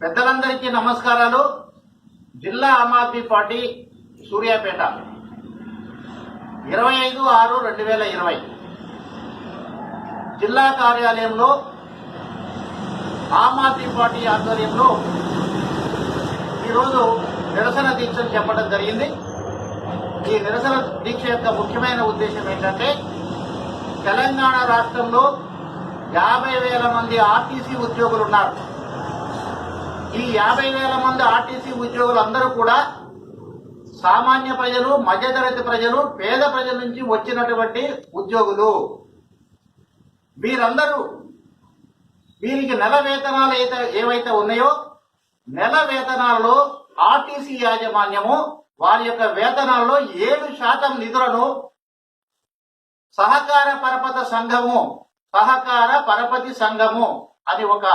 పెద్దలందరికీ నమస్కారాలు. జిల్లా ఆమ్ ఆద్మీ పార్టీ సూర్యాపేట. ఇరవై ఐదు ఆరు రెండు వేల ఇరవై. జిల్లా కార్యాలయంలో ఆమ్ ఆద్మీ పార్టీ ఆధ్వర్యంలో ఈరోజు నిరసన దీక్షను చెప్పడం జరిగింది. ఈ నిరసన దీక్ష యొక్క ముఖ్యమైన ఉద్దేశం ఏంటంటే తెలంగాణ రాష్ట్రంలో యాభై వేల మంది ఆర్టీసీ ఉద్యోగులు ఉన్నారు. ఈ యాభై వేల మంది ఆర్టీసీ ఉద్యోగులు అందరూ కూడా సామాన్య ప్రజలు మధ్యతరగతి ప్రజలు పేద ప్రజల నుంచి వచ్చినటువంటి ఉద్యోగులు. వీరందరూ వీరికి నెల వేతనాలు అయితే ఏవైతే ఉన్నాయో నెల వేతనాలలో ఆర్టీసీ యాజమాన్యము వారి యొక్క వేతనాలలో ఏడు శాతం నిధులను సహకార పరపతి సంఘము సహకార పరపతి సంఘము అని ఒక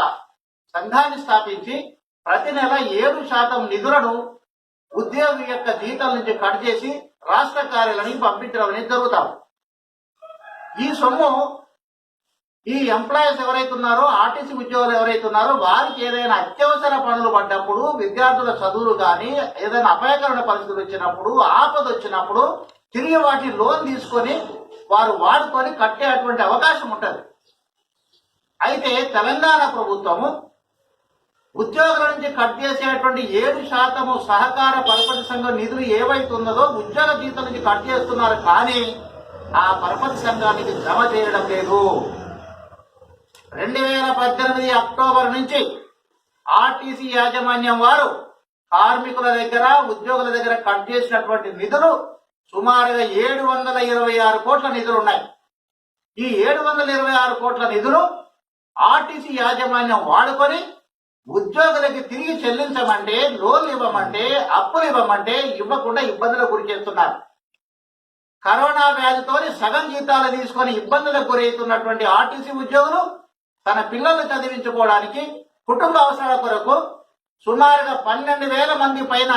సంఘాన్ని స్థాపించి ప్రతి నెల ఏడు శాతం నిధులను ఉద్యోగి యొక్క జీతాల నుంచి కట్ చేసి రాష్ట్ర కార్యాలయానికి పంపించడం అనేది జరుగుతాం. ఈ సొమ్ము ఈ ఎంప్లాయీస్ ఎవరైతే ఉన్నారో ఆర్టీసీ ఉద్యోగులు ఎవరైతే ఉన్నారో వారికి ఏదైనా అత్యవసర పనులు పడ్డప్పుడు విద్యార్థుల చదువులు కానీ ఏదైనా అపాయకరమైన పరిస్థితులు వచ్చినప్పుడు ఆపద వచ్చినప్పుడు తిరిగి వాటి లోన్ తీసుకొని వారు వాడుకొని కట్టేటువంటి అవకాశం ఉంటుంది. అయితే తెలంగాణ ప్రభుత్వము ఉద్యోగుల నుంచి కట్ చేసేటువంటి ఏడు శాతము సహకార పరపతి సంఘం నిధులు ఏవైతే ఉన్నదో ఉద్యోగ జీతం నుంచి కట్ చేస్తున్నారు కానీ ఆ పరపతి సంఘానికి జమ చేయడం లేదు. రెండు వేల పద్దెనిమిది అక్టోబర్ నుంచి ఆర్టీసీ యాజమాన్యం వారు కార్మికుల దగ్గర ఉద్యోగుల దగ్గర కట్ చేసినటువంటి నిధులు సుమారుగా ఏడు వందల ఇరవై ఆరు కోట్ల నిధులు ఉన్నాయి. ఈ ఏడు వందల ఇరవై ఆరు కోట్ల నిధులు ఆర్టీసీ యాజమాన్యం వాడుకొని ఉద్యోగులకి తిరిగి చెల్లించమంటే లోన్లు ఇవ్వమంటే అప్పులు ఇవ్వమంటే ఇవ్వకుండా ఇబ్బందులకు గురి చేస్తున్నారు. కరోనా వ్యాధితోని సగం జీతాలు తీసుకొని ఇబ్బందులకు గురవుతున్నటువంటి ఆర్టీసీ ఉద్యోగులు తన పిల్లల్ని చదివించుకోవడానికి కుటుంబ అవసరాల కొరకు సుమారుగా పన్నెండు వేల మంది పైన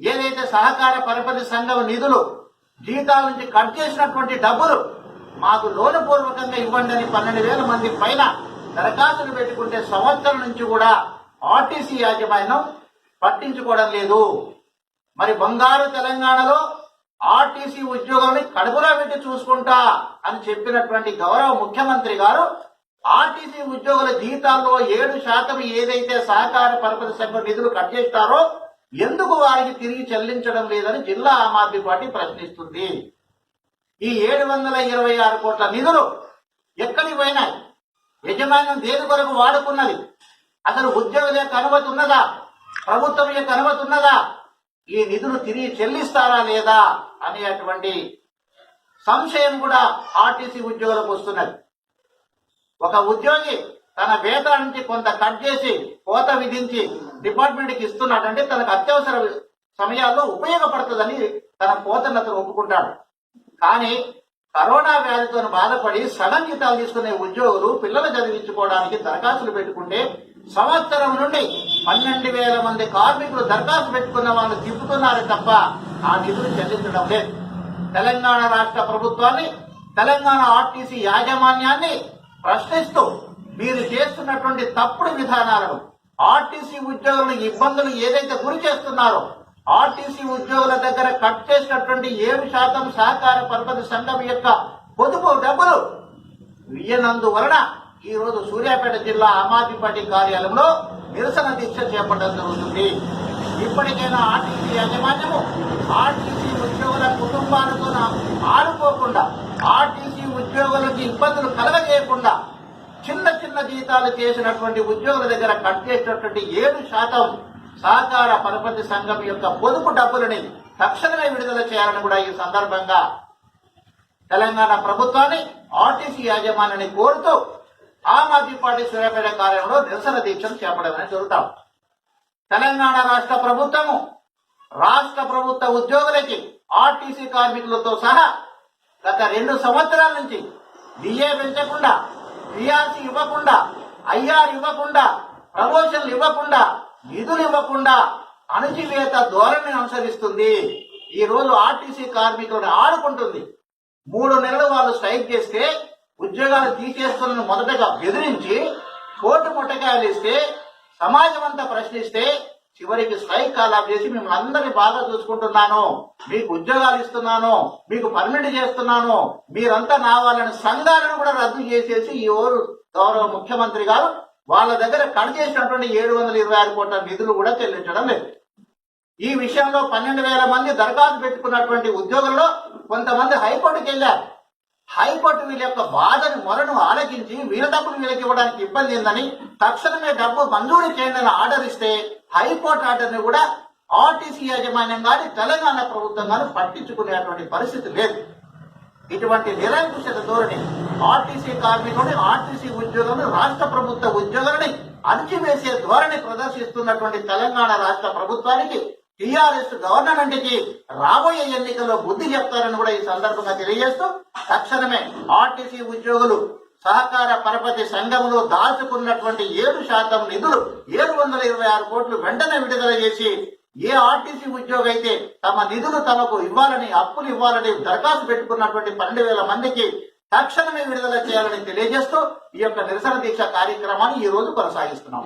ఏదైతే సహకార పరపతి సంఘం నిధులు జీతాల నుంచి కట్ చేసినటువంటి డబ్బులు మాకు లోను పూర్వకంగా ఇవ్వండి అని పన్నెండు వేల మంది పైన దరఖాస్తులు పెట్టుకుంటే సంవత్సరం నుంచి కూడా ఆర్టీసీ యాజమాన్యం పట్టించుకోవడం లేదు. మరి బంగారు తెలంగాణలో ఆర్టీసీ ఉద్యోగులని కడుపులో పెట్టి చూసుకుంటా అని చెప్పినటువంటి గౌరవ ముఖ్యమంత్రి గారు ఆర్టీసీ ఉద్యోగుల జీతాల్లో ఏడు శాతం ఏదైతే సహకార పరపతి సంఘం నిధులు కట్ చేస్తారో ఎందుకు వారికి తిరిగి చెల్లించడం లేదని జిల్లా ఆమ్ ఆద్మీ పార్టీ ప్రశ్నిస్తుంది. ఈ ఏడు వందల ఇరవై ఆరు కోట్ల నిధులు ఎక్కడికి పోయినాయి? యజమాన్యం దేని కొరకు వాడుకున్నది? అసలు ఉద్యోగుల యొక్క అనుమతి ఉన్నదా? ప్రభుత్వం యొక్క అనుమతి ఉన్నదా? ఈ నిధులు తిరిగి చెల్లిస్తారా లేదా అనేటువంటి సంశయం కూడా ఆర్టీసీ ఉద్యోగులకు వస్తున్నది. ఒక ఉద్యోగి తన వేతనం నుంచి కొంత కట్ చేసి కోత విధించి డిపార్ట్మెంట్కి ఇస్తున్నాడంటే తనకు అత్యవసర సమయాల్లో ఉపయోగపడుతుందని తన కోతను అతను ఒప్పుకుంటాడు. కానీ కరోనా వ్యాధితో బాధపడి సడన్ జీతాలు తీసుకునే ఉద్యోగులు పిల్లలు చదివించుకోవడానికి దరఖాస్తులు పెట్టుకుంటే సంవత్సరం నుండి పన్నెండు వేల మంది కార్మికులు దరఖాస్తు పెట్టుకున్న వాళ్ళు తిప్పుతున్నారు తప్ప ఆ నిధులు చెల్లించడం లేదు. తెలంగాణ రాష్ట్ర ప్రభుత్వాన్ని తెలంగాణ ఆర్టీసీ యాజమాన్యాన్ని ప్రశ్నిస్తూ మీరు చేస్తున్నటువంటి తప్పుడు విధానాలను ఆర్టీసీ ఉద్యోగులను ఇబ్బందులు ఏదైతే గురి చేస్తున్నారో ఆర్టీసీ ఉద్యోగుల దగ్గర కట్ చేసినటువంటి ఏడు శాతం సహకార పరపతి సంఘం యొక్క పొదుపు డబ్బులు ఇయ్యనందువలన ఈరోజు సూర్యాపేట జిల్లా ఆమ్ పార్టీ కార్యాలయంలో నిరసన దీక్ష చేపట్టడం జరుగుతుంది. ఇప్పటికైనా ఆర్టీసీ యాజమాన్యము ఆర్టీసీ ఉద్యోగుల కుటుంబాలతో ఆడుకోకుండా ఆర్టీసీ ఉద్యోగులకి ఇబ్బందులు కలగజేయకుండా చిన్న చిన్న జీతాలు చేసినటువంటి ఉద్యోగుల దగ్గర కట్ చేసినటువంటి ఏడు శాతం సహకార పరపతి సంఘం యొక్క పొదుపు డబ్బులని తక్షణమే విడుదల చేయాలని కూడా ఈ సందర్భంగా తెలంగాణ ప్రభుత్వాన్ని ఆర్టీసీ యాజమాన్యాన్ని కోరుతూ ఆమ్ ఆద్మీ పార్టీ సూర్యాపేట కార్యాలయంలో నిరసన దీక్షను చేపడమని జరుగుతాం తెలంగాణ రాష్ట్ర ప్రభుత్వము రాష్ట్ర ప్రభుత్వ ఉద్యోగులకి ఆర్టీసీ కార్మికులతో సహా గత రెండు సంవత్సరాల నుంచి డిఏ పెంచకుండా పిఆర్సీ ఇవ్వకుండా ఐఆర్ ఇవ్వకుండా ప్రమోషన్లు ఇవ్వకుండా నిధులు ఇవ్వకుండా అణచివేత ధోరణిని అనుసరిస్తుంది. ఈ రోజు ఆర్టీసీ కార్మికులను ఆడుకుంటుంది. మూడు నెలలు వాళ్ళు స్ట్రైక్ చేస్తే ఉద్యోగాలు తీసేస్తున్న మొదటగా బెదిరించి కోర్టు ముట్టకాయలు ఇస్తే సమాజం అంతా ప్రశ్నిస్తే చివరికి స్ట్రైక్ అలా చేసి మిమ్మల్ని అందరినీ బాగా చూసుకుంటున్నాను. మీకు ఉద్యోగాలు ఇస్తున్నాను మీకు పర్మిట్ చేస్తున్నాను మీరంతా నా వాళ్ళని సంఘాలను కూడా రద్దు చేసేసి ఈ ఊరు గౌరవ ముఖ్యమంత్రి గారు వాళ్ళ దగ్గర కట్ చేసినటువంటి ఏడు వందల ఇరవై ఆరు కోట్ల నిధులు కూడా చెల్లించడం లేదు. ఈ విషయంలో పన్నెండు వేల మంది దరఖాస్తు పెట్టుకున్నటువంటి ఉద్యోగుల్లో కొంతమంది హైకోర్టుకి వెళ్ళారు. హైకోర్టు వీళ్ళ యొక్క బాధను మొరను ఆలకించి వీళ్ళ డబ్బులు వీళ్ళకి ఇవ్వడానికి ఇబ్బంది ఉందని తక్షణమే డబ్బు మంజూరు చేయండి అని ఆర్డర్ ఇస్తే హైకోర్టు ఆర్డర్ని కూడా ఆర్టీసీ యాజమాన్యం కానీ తెలంగాణ ప్రభుత్వం కానీ పట్టించుకునేటువంటి పరిస్థితి లేదు. ఇటువంటి నిరంకుశత ధోరణి ఆర్టీసీ కార్మికుని ఆర్టీసీ ఉద్యోగులను రాష్ట్ర ప్రభుత్వ ఉద్యోగులని అణచివేసే ధోరణి ప్రదర్శిస్తున్నటువంటి తెలంగాణ రాష్ట్ర ప్రభుత్వానికి టిఆర్ఎస్ గవర్నమెంట్కి రాబోయే ఎన్నికల్లో బుద్ధి చెప్తారని కూడా ఈ సందర్భంగా తెలియజేస్తూ తక్షణమే ఆర్టీసీ ఉద్యోగులు సహకార పరపతి సంఘంలో దాచుకున్నటువంటి ఏడు శాతం నిధులు ఏడు వందల ఇరవై ఆరు కోట్లు వెంటనే విడుదల చేసి ఏ ఆర్టీసీ ఉద్యోగి అయితే తమ నిధులు తమకు ఇవ్వాలని అప్పులు ఇవ్వాలని దరఖాస్తు పెట్టుకున్నటువంటి పన్నెండు వేల మందికి తక్షణమే విడుదల చేయాలని తెలియజేస్తూ ఈ యొక్క నిరసన దీక్ష కార్యక్రమాన్ని ఈ రోజు కొనసాగిస్తున్నాం.